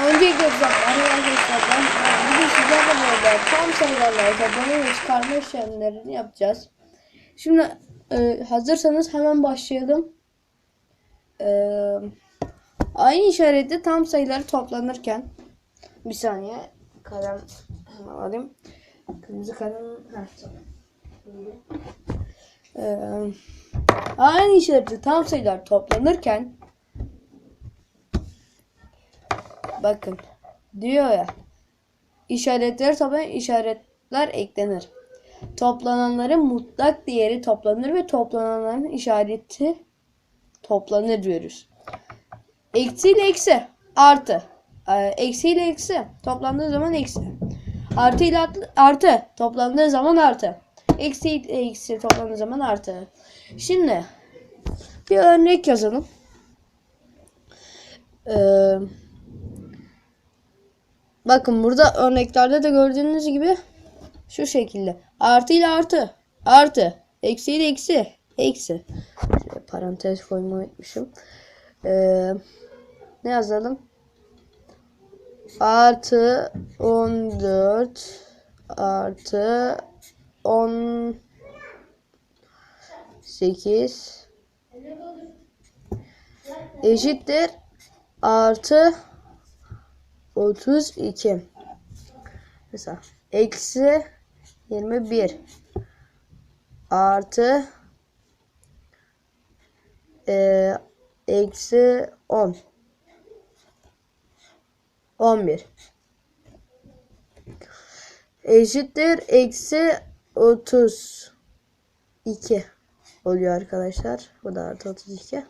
Öncelikle zamanı arkadaşlar ben bugün sizlerle beraber tam sayılarla toplama ve çıkarma işlemlerini yapacağız. Şimdi e, hazırsanız hemen başlayalım. E, aynı işarette tam sayıları toplanırken bir saniye kalem hemen alayım. Kırmızı kalem heh, tamam. E, aynı işarette tam sayılar toplanırken Bakın diyor ya işaretler tabi işaretler eklenir. Toplananların mutlak değeri toplanır ve toplananların işareti toplanır diyoruz. Eksi ile eksi artı. Ee, Eksi ile eksi toplandığı zaman eksi. Artı ile artı toplandığı zaman artı. Eksi ile eksi toplandığı zaman artı. Şimdi bir örnek yazalım. Eee Bakın burada örneklerde de gördüğünüz gibi şu şekilde. Artı ile artı. Artı. Eksi ile eksi. Eksi. Şöyle parantez koymayı unutmuşum. Ee, ne yazalım? Artı 14 artı 18 eşittir artı 32 mesela eksi 21 artı e, eksi 10 11 eşittir eksi 32 oluyor arkadaşlar. Bu da artı 32.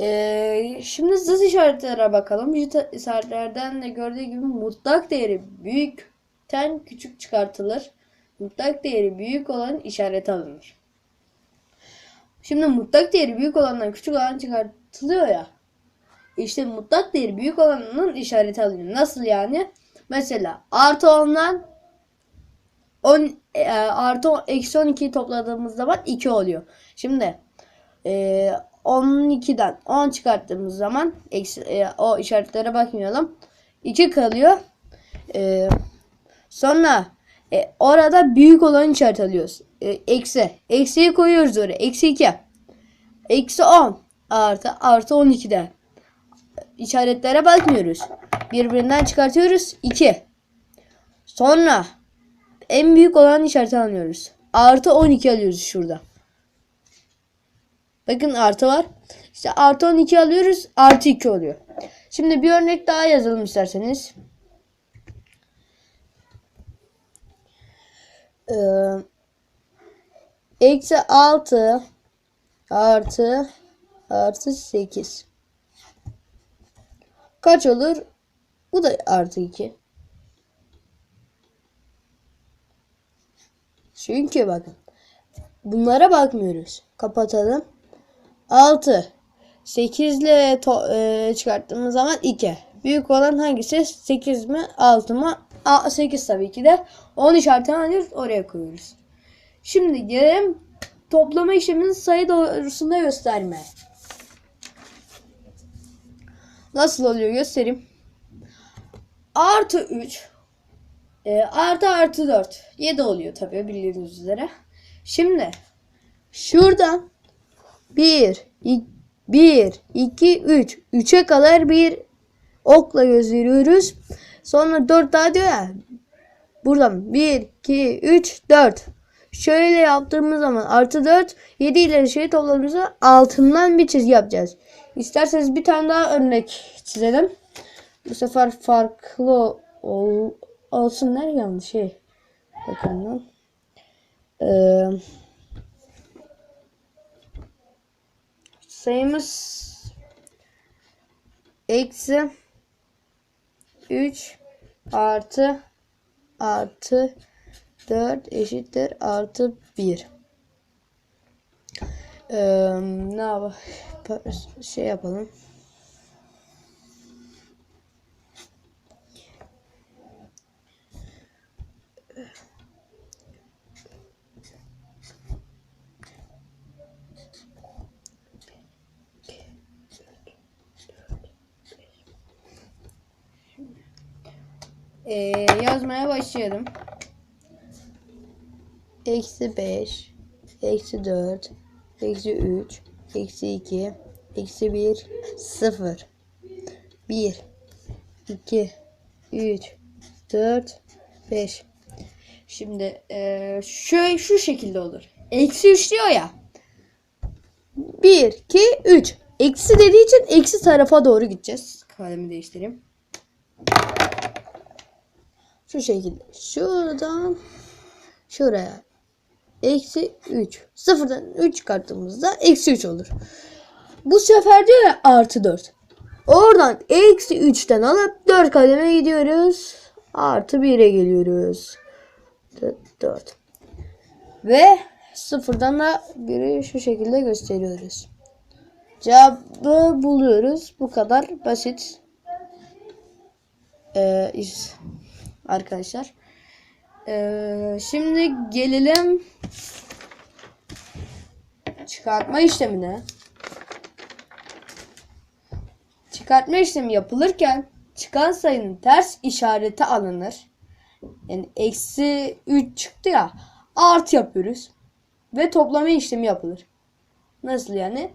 Ee, şimdi zıt işaretlere bakalım. Zıt işaretlerden de gördüğü gibi mutlak değeri büyükten küçük çıkartılır. Mutlak değeri büyük olan işaret alınır. Şimdi mutlak değeri büyük olandan küçük olan çıkartılıyor ya. İşte mutlak değeri büyük olanın işareti alınıyor. Nasıl yani? Mesela artı 10'dan 10 e, artı 10, eksi 12'yi topladığımız zaman 2 oluyor. Şimdi e, 12'den 10 çıkarttığımız zaman eksi, e, o işaretlere bakmayalım. 2 kalıyor. E, sonra e, orada büyük olan işaret alıyoruz. E, eksi. Eksiyi koyuyoruz oraya. Eksi 2. Eksi 10 artı artı 12'de. İşaretlere bakmıyoruz. Birbirinden çıkartıyoruz. 2. Sonra en büyük olan işareti alıyoruz. Artı 12 alıyoruz şurada. Bakın artı var. İşte artı 12 alıyoruz. Artı 2 oluyor. Şimdi bir örnek daha yazalım isterseniz. Ee, eksi 6 artı artı 8. Kaç olur? Bu da artı 2. Çünkü bakın. Bunlara bakmıyoruz. Kapatalım. 6. 8 ile e, çıkarttığımız zaman 2. Büyük olan hangisi? 8 mi? 6 mı? A, 8 tabii ki de. 10 işaretini alıyoruz. Oraya koyuyoruz. Şimdi gelelim toplama işleminin sayı doğrusunda gösterme. Nasıl oluyor göstereyim. Artı 3 e, artı artı 4 7 oluyor tabii bildiğiniz üzere. Şimdi şuradan 1, 1, 2, 3. 3'e kadar bir okla gösteriyoruz. Sonra 4 daha diyor ya. Buradan 1, 2, 3, 4. Şöyle yaptığımız zaman artı 4, 7 ile şey topladığımızda altından bir çizgi yapacağız. İsterseniz bir tane daha örnek çizelim. Bu sefer farklı ol, olsunlar yanlış şey. Bakın. Eee sayımız eksi 3 artı artı 4 eşittir artı 1. Ee, ne yapalım? Şey yapalım. Ee, yazmaya başlayalım. Eksi 5, eksi 4, eksi 3, eksi 2, eksi 1, 0. 1, 2, 3, 4, 5. Şimdi eee şöyle şu şekilde olur. Eksi 3 diyor ya. 1, 2, 3. Eksi dediği için eksi tarafa doğru gideceğiz. Kalemi değiştireyim. Şu şekilde. Şuradan şuraya. Eksi 3. Sıfırdan 3 çıkarttığımızda eksi 3 olur. Bu sefer diyor ya artı 4. Oradan eksi 3'ten alıp 4 kademe gidiyoruz. Artı 1'e geliyoruz. 4. Ve sıfırdan da 1'i şu şekilde gösteriyoruz. Cevabı buluyoruz. Bu kadar basit. Ee. Arkadaşlar. Ee, şimdi gelelim çıkartma işlemine. Çıkartma işlemi yapılırken çıkan sayının ters işareti alınır. Yani eksi 3 çıktı ya artı yapıyoruz. Ve toplama işlemi yapılır. Nasıl yani?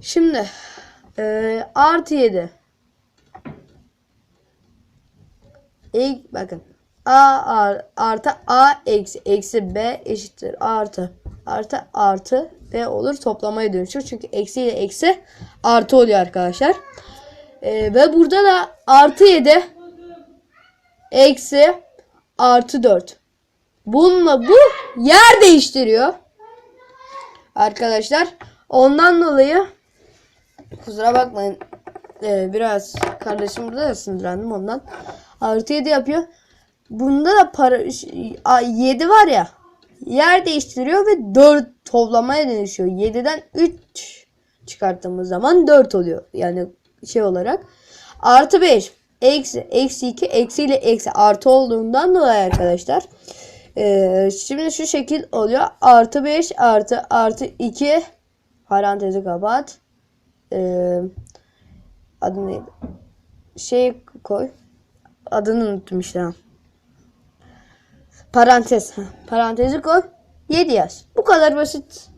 Şimdi e, artı 7 İlk bakın A ar- artı A eksi eksi B eşittir artı artı artı B olur toplamaya dönüşür. Çünkü eksi ile eksi artı oluyor arkadaşlar. Ee, ve burada da artı 7 eksi artı 4. Bununla bu yer değiştiriyor. Arkadaşlar ondan dolayı kusura bakmayın ee, biraz kardeşim burada da sinirlendim ondan. Artı 7 yapıyor. Bunda da para 7 var ya yer değiştiriyor ve 4 toplamaya dönüşüyor. 7'den 3 çıkarttığımız zaman 4 oluyor. Yani şey olarak. Artı 5 eksi eksi 2 eksi ile eksi artı olduğundan dolayı arkadaşlar. Ee, şimdi şu şekil oluyor. Artı 5 artı artı 2 parantezi kapat. Ee, adı neydi? Şey koy. Adını unuttum işte. Parantez. Parantezi koy. 7 yaz. Bu kadar basit.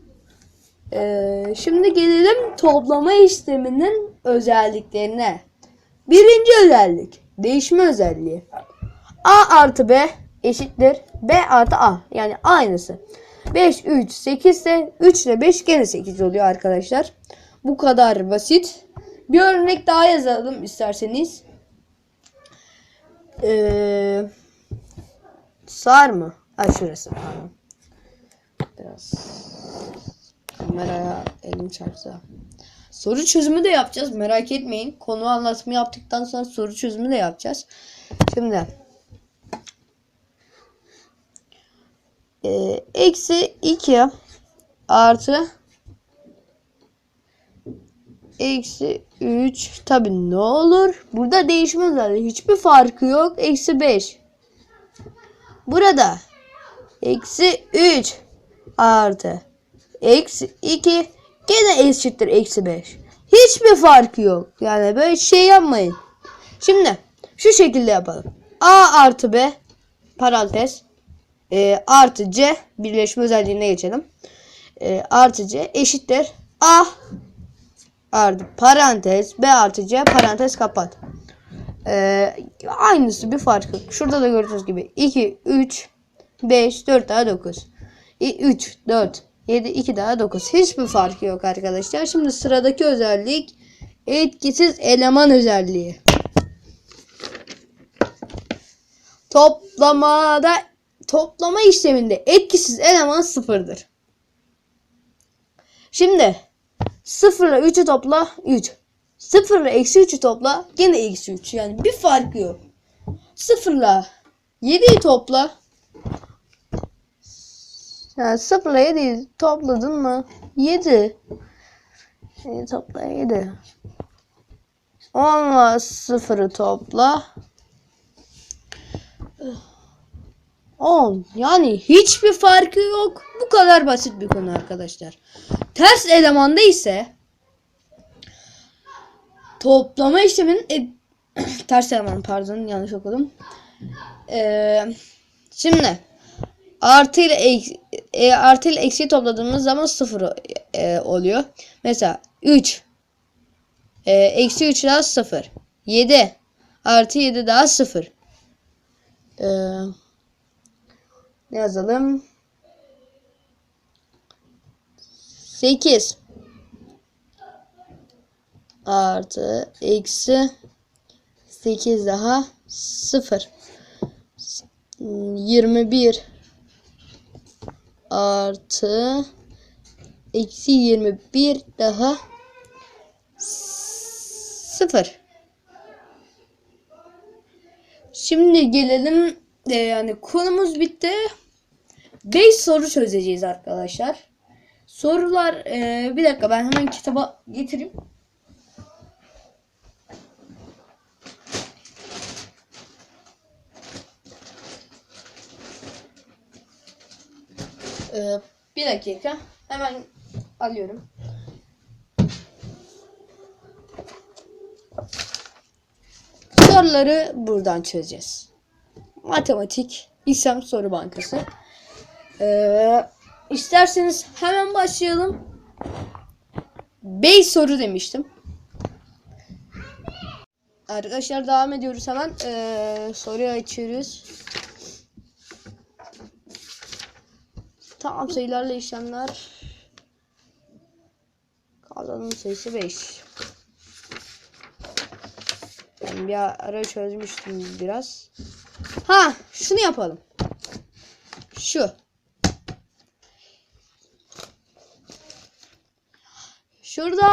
Ee, şimdi gelelim toplama işleminin özelliklerine. Birinci özellik. Değişme özelliği. A artı B eşittir. B artı A. Yani aynısı. 5, 3, 8 ise 3 ile 5 gene 8 oluyor arkadaşlar. Bu kadar basit. Bir örnek daha yazalım isterseniz. Ee, sağır mı? Ha şurası. Pardon. Biraz kameraya elim çarpsa. Soru çözümü de yapacağız. Merak etmeyin. Konu anlatımı yaptıktan sonra soru çözümü de yapacağız. Şimdi ee, eksi 2 artı eksi 3 tabi ne olur? Burada değişmez zaten. Hiçbir farkı yok. Eksi 5. Burada eksi 3 artı eksi 2 gene eşittir eksi 5. Hiçbir farkı yok. Yani böyle şey yapmayın. Şimdi şu şekilde yapalım. A artı B parantez e, artı C birleşme özelliğine geçelim. E, artı C eşittir A artı parantez B artı C parantez kapat. E, aynısı bir farkı. Şurada da gördüğünüz gibi 2, 3, 5, 4 daha 9. 3, 4, 7, 2 daha 9. Hiçbir farkı yok arkadaşlar. Şimdi sıradaki özellik etkisiz eleman özelliği. Toplamada toplama işleminde etkisiz eleman sıfırdır. Şimdi 0 ile 3'ü topla 3. 0 ile eksi 3'ü topla gene eksi 3. Yani bir farkı yok. 0 ile 7'yi topla. Yani 0 ile 7'yi topladın mı? 7. 7 topla 7. 10 ile 0'ı topla. 10. Yani hiçbir farkı yok. Bu kadar basit bir konu arkadaşlar. Ters elemanda ise toplama işleminin e- ters eleman pardon yanlış okudum. Ee, şimdi artı ile eksi, e, artı ile eksiği topladığımız zaman sıfır e, oluyor. Mesela 3 e, eksi 3 daha 0. 7 artı 7 daha 0. Ee, ne yazalım? 8 artı eksi 8 daha 0 21 artı eksi 21 daha 0 Şimdi gelelim e, yani konumuz bitti. 5 soru çözeceğiz arkadaşlar. Sorular e, bir dakika ben hemen kitaba getireyim. E, bir dakika hemen alıyorum. Soruları buradan çözeceğiz. Matematik İSEM Soru Bankası. Ee, isterseniz hemen başlayalım. 5 soru demiştim. Arkadaşlar devam ediyoruz hemen. Ee, soruyu açıyoruz. Tam sayılarla işlemler. Kazanım sayısı 5. Ben bir ara çözmüştüm biraz. Ha, şunu yapalım. Şu. Şurada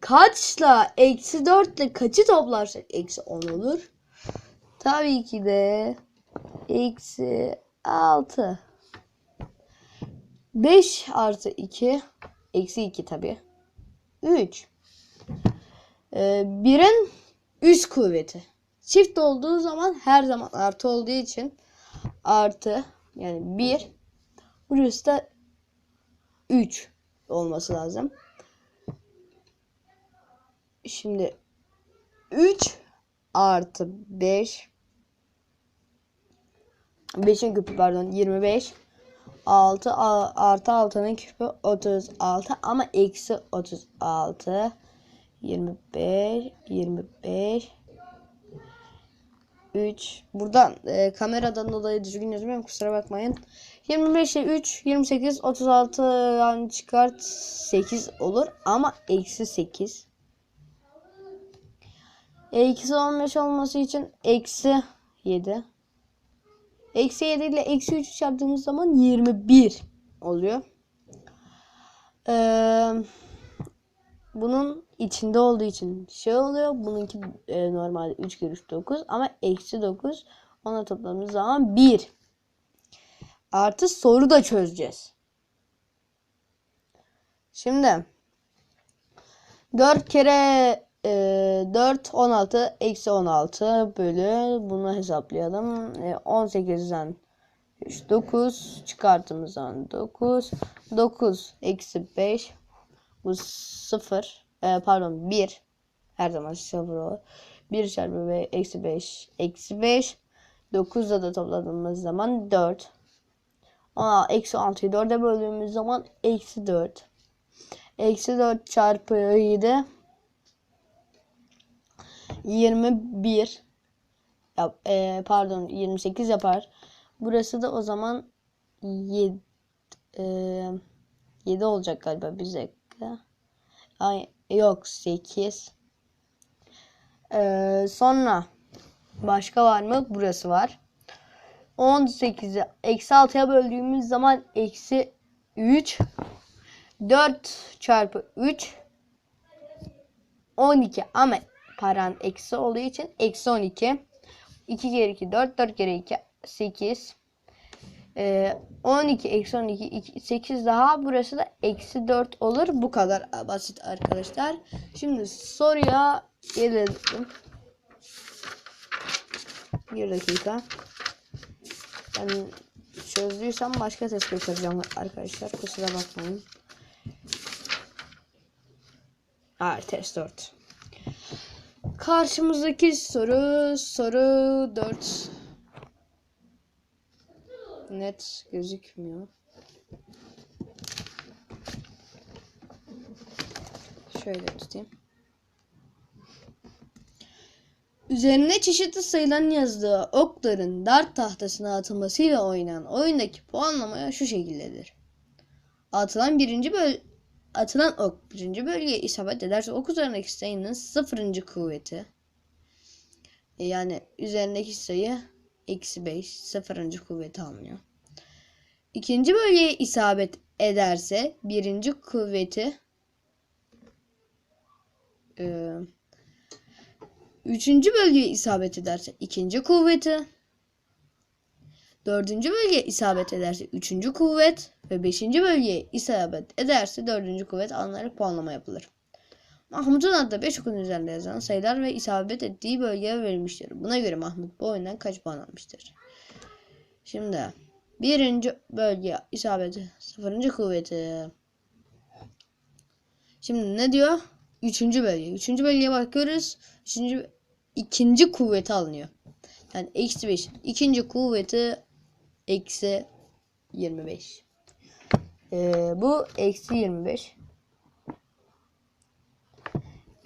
kaçla eksi 4 ile kaçı toplarsak eksi 10 olur. Tabii ki de eksi 6. 5 artı 2 eksi 2 tabii. 3. Ee, birin üst kuvveti. Çift olduğu zaman her zaman artı olduğu için artı yani 1 burası da 3 olması lazım. Şimdi 3 artı 5 5'in küpü pardon 25 6 artı 6'nın küpü 36 ama eksi 36 25 25 3 buradan e, kameradan dolayı düzgün yazmıyorum kusura bakmayın. 25 ile 3 28 36 yani çıkart 8 olur ama eksi 8 eksi 15 olması için eksi 7 eksi 7 ile eksi 3 çarptığımız zaman 21 oluyor ee, bunun içinde olduğu için şey oluyor. Bununki e, normalde 3 kere 3 9 ama eksi 9 ona topladığımız zaman 1. Artı soru da çözeceğiz. Şimdi 4 kere e, 4 16 eksi 16 bölü bunu hesaplayalım. E, 18'den 3 9 çıkarttığımız zaman 9 9 eksi 5 bu 0 e, pardon 1 her zaman 0 olur. 1 çarpı 5 eksi 5 eksi 5 9'da da topladığımız zaman 4 Ona eksi 6'yı 4'e böldüğümüz zaman eksi 4 eksi 4 çarpı 7 21 yap, e, pardon 28 yapar. Burası da o zaman 7 e, 7 olacak galiba bir dakika. Ay yok 8. Ee, sonra başka var mı? Burası var. 18'i eksi 6'ya böldüğümüz zaman eksi 3 4 çarpı 3 12 ama paran eksi olduğu için eksi 12 2 kere 2 4 4 kere 2 8 ee, 12 eksi 12 2, 8 daha burası da eksi 4 olur. Bu kadar basit arkadaşlar. Şimdi soruya gelelim. Bir dakika. Ben çözdüysem başka ses getireceğim arkadaşlar. Kusura bakmayın. Aa, test 4. Karşımızdaki soru soru 4. Net gözükmüyor. Şöyle tutayım. Üzerine çeşitli sayıların yazdığı okların dart tahtasına atılmasıyla oynanan oyundaki puanlama şu şekildedir. Atılan birinci böl atılan ok birinci bölgeye isabet ederse ok üzerindeki sayının sıfırıncı kuvveti e, yani üzerindeki sayı eksi 5 sıfırıncı kuvveti alınıyor. İkinci bölgeye isabet ederse birinci kuvveti e, üçüncü bölgeye isabet ederse ikinci kuvveti dördüncü bölgeye isabet ederse üçüncü kuvvet ve beşinci bölgeye isabet ederse dördüncü kuvvet alınarak puanlama yapılır. Mahmut'un adında 5 okun üzerinde yazan sayılar ve isabet ettiği bölgeye verilmiştir. Buna göre Mahmut bu oyundan kaç puan almıştır? Şimdi birinci bölge isabeti sıfırıncı kuvveti. Şimdi ne diyor? Üçüncü bölge. Üçüncü bölgeye bakıyoruz. Üçüncü, ikinci kuvveti alınıyor. Yani eksi 5. İkinci kuvveti eksi 25. Ee, bu eksi 25.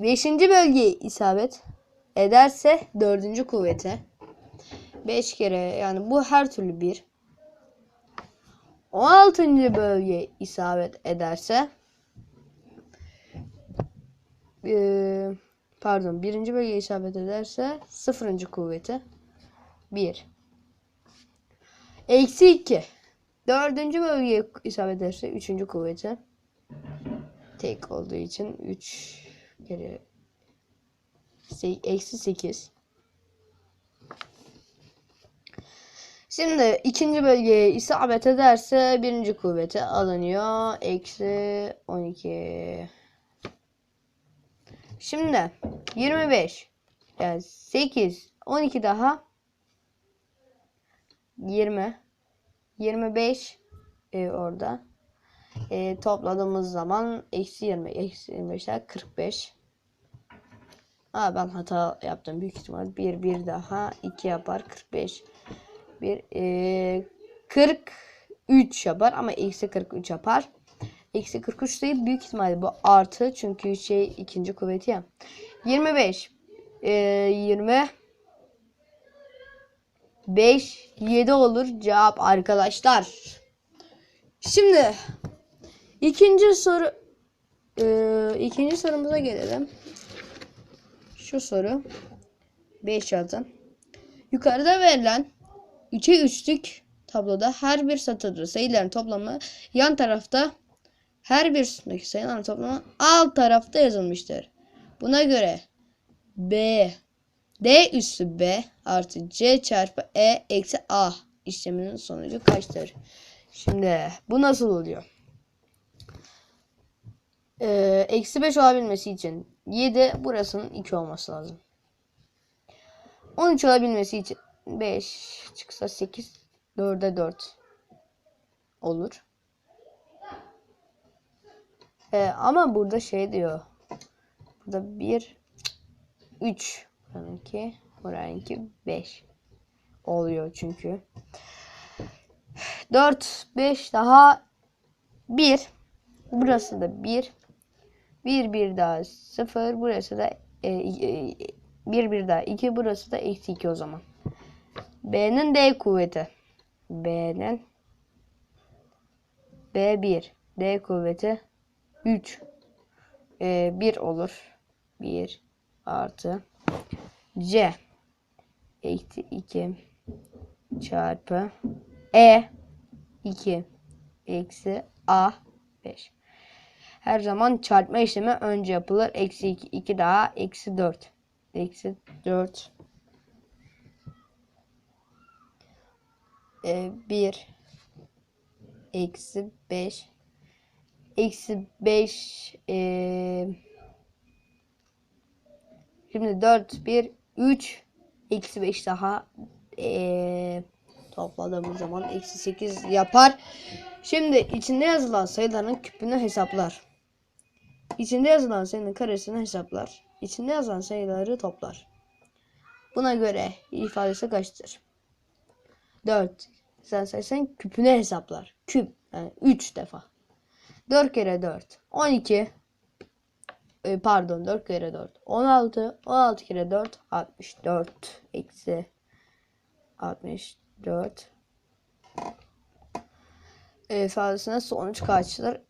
Beşinci bölgeye isabet ederse dördüncü kuvvete 5 kere yani bu her türlü bir. 16. bölgeye isabet ederse eee, pardon birinci bölgeye isabet ederse sıfırıncı kuvveti 1 eksi 2 dördüncü bölgeye isabet ederse üçüncü kuvveti tek olduğu için 3 kere eksi 8 Şimdi ikinci bölgeye isabet ederse birinci kuvveti alınıyor. Eksi 12. Şimdi 25. Yani 8. 12 daha. 20. 25 e, orada. E, topladığımız zaman eksi 20. Eksi 25 daha 45. Aa, ben hata yaptım büyük ihtimal. 1 1 daha 2 yapar 45. 1 e, 43 yapar ama eksi 43 yapar. Eksi 43 değil büyük ihtimalle bu artı çünkü şey ikinci kuvveti ya. 25 e, 20 5 7 olur cevap arkadaşlar. Şimdi ikinci soru e, ikinci sorumuza gelelim. Şu soru 5 yazın. Yukarıda verilen 3'e 3'lük tabloda her bir satırda sayıların toplamı yan tarafta her bir sütundaki sayıların toplamı alt tarafta yazılmıştır. Buna göre B D üssü B artı C çarpı E eksi A işleminin sonucu kaçtır? Şimdi bu nasıl oluyor? Ee, eksi 5 olabilmesi için 7 burasının 2 olması lazım. 13 olabilmesi için 5 çıksa 8 4'e 4 olur. Ee, ama burada şey diyor. Burada 1 3 buranınki buranınki 5 oluyor çünkü. 4 5 daha 1 burası da 1 1 1 daha 0 burası da 1 1 daha 2 burası da eksi 2 o zaman. B'nin D kuvveti. B'nin B1. D kuvveti 3. Ee, 1 olur. 1 artı C. Eksi 2 çarpı E 2 eksi A 5. Her zaman çarpma işlemi önce yapılır. Eksi 2, 2 daha eksi 4. Eksi 4 e, 1 eksi 5 eksi 5 e, şimdi 4 1 3 eksi 5 daha e, topladığımız zaman eksi 8 yapar. Şimdi içinde yazılan sayıların küpünü hesaplar. İçinde yazılan sayının karesini hesaplar. içinde yazan sayıları toplar. Buna göre ifadesi kaçtır? 4. Sen saysan küpünü hesaplar. Küp. Yani 3 defa. 4 kere 4. 12. E, pardon 4 kere 4. 16. 16 kere 4. 64. Eksi 64. E, ifadesine sonuç kaçtır?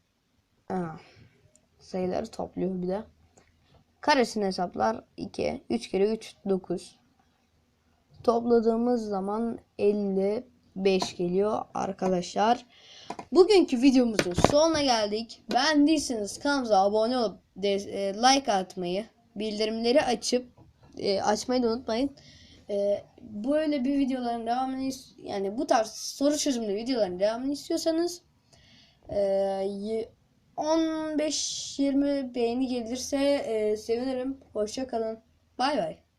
Sayıları topluyor bir de. Karesini hesaplar 2. 3 kere 3 9. Topladığımız zaman 55 geliyor arkadaşlar. Bugünkü videomuzun sonuna geldik. Beğendiyseniz kanalımıza abone olup de, e, like atmayı, bildirimleri açıp e, açmayı da unutmayın. E, böyle bir videoların devamını yani bu tarz soru çözümlü videoların devamını istiyorsanız e, y- 15-20 beğeni gelirse e, sevinirim. Hoşça kalın. Bay bay.